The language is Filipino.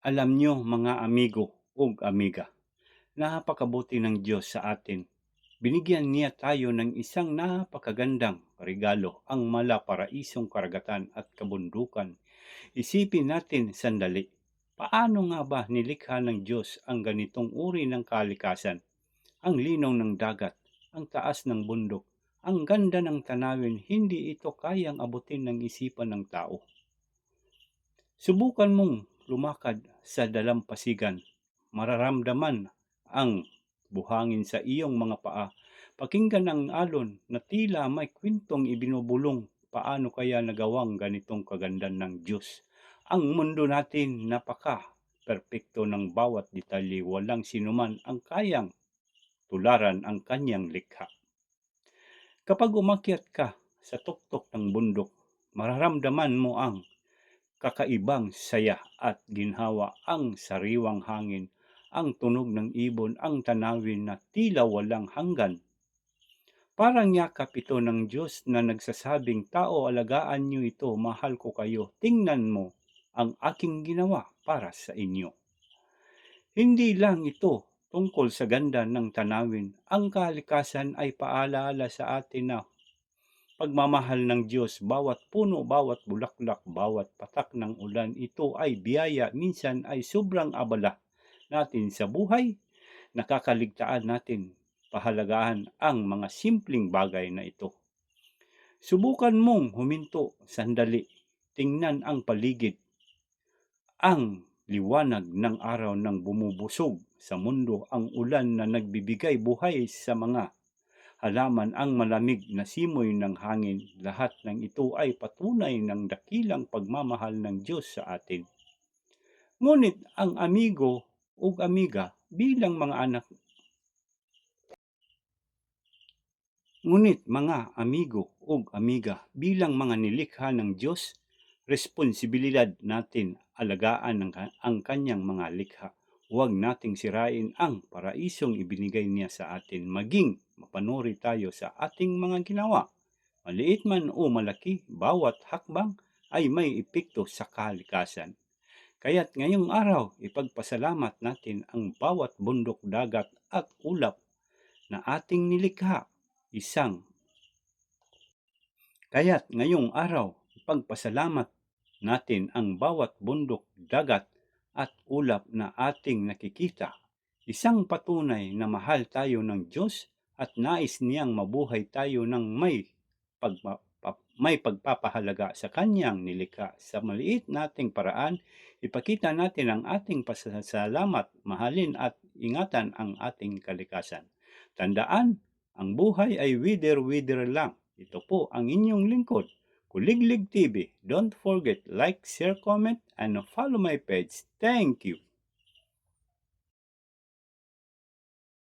Alam nyo mga amigo ug amiga, napakabuti ng Diyos sa atin. Binigyan niya tayo ng isang napakagandang regalo, ang malaparaisong karagatan at kabundukan. Isipin natin sandali, paano nga ba nilikha ng Diyos ang ganitong uri ng kalikasan? Ang linaw ng dagat, ang taas ng bundok, ang ganda ng tanawin, hindi ito kayang abutin ng isipan ng tao. Subukan mong lumakad sa dalampasigan. Mararamdaman ang buhangin sa iyong mga paa. Pakinggan ang alon na tila may kwentong ibinubulong. Paano kaya nagawang ganitong kagandan ng Diyos? Ang mundo natin napaka perpekto ng bawat detalye. Walang sinuman ang kayang tularan ang kanyang likha. Kapag umakyat ka sa tuktok ng bundok, mararamdaman mo ang kakaibang saya at ginhawa ang sariwang hangin, ang tunog ng ibon, ang tanawin na tila walang hanggan. Parang yakap ito ng Diyos na nagsasabing, Tao, alagaan niyo ito, mahal ko kayo, tingnan mo ang aking ginawa para sa inyo. Hindi lang ito tungkol sa ganda ng tanawin. Ang kalikasan ay paalala sa atin na pagmamahal ng Diyos, bawat puno, bawat bulaklak, bawat patak ng ulan, ito ay biyaya, minsan ay sobrang abala natin sa buhay, nakakaligtaan natin pahalagahan ang mga simpleng bagay na ito. Subukan mong huminto sandali, tingnan ang paligid, ang liwanag ng araw ng bumubusog sa mundo, ang ulan na nagbibigay buhay sa mga halaman, ang malamig na simoy ng hangin, lahat ng ito ay patunay ng dakilang pagmamahal ng Diyos sa atin. Ngunit ang amigo ug amiga bilang mga anak Ngunit mga amigo ug amiga bilang mga nilikha ng Diyos, responsibilidad natin alagaan ang, ang kanyang mga likha. Huwag nating sirain ang paraisong ibinigay niya sa atin. Maging mapanuri tayo sa ating mga ginawa. Maliit man o malaki, bawat hakbang ay may epekto sa kalikasan. Kaya't ngayong araw, ipagpasalamat natin ang bawat bundok, dagat at ulap na ating nilikha. Isang Kaya't ngayong araw, ipagpasalamat natin ang bawat bundok, dagat at ulap na ating nakikita. Isang patunay na mahal tayo ng Diyos at nais niyang mabuhay tayo ng may, pagpa, may pagpapahalaga sa kanyang nilikha. Sa maliit nating paraan, ipakita natin ang ating pasasalamat, mahalin at ingatan ang ating kalikasan. Tandaan, ang buhay ay wither-wither lang. Ito po ang inyong lingkod, Kuliglig TV. Don't forget like, share, comment, and follow my page. Thank you.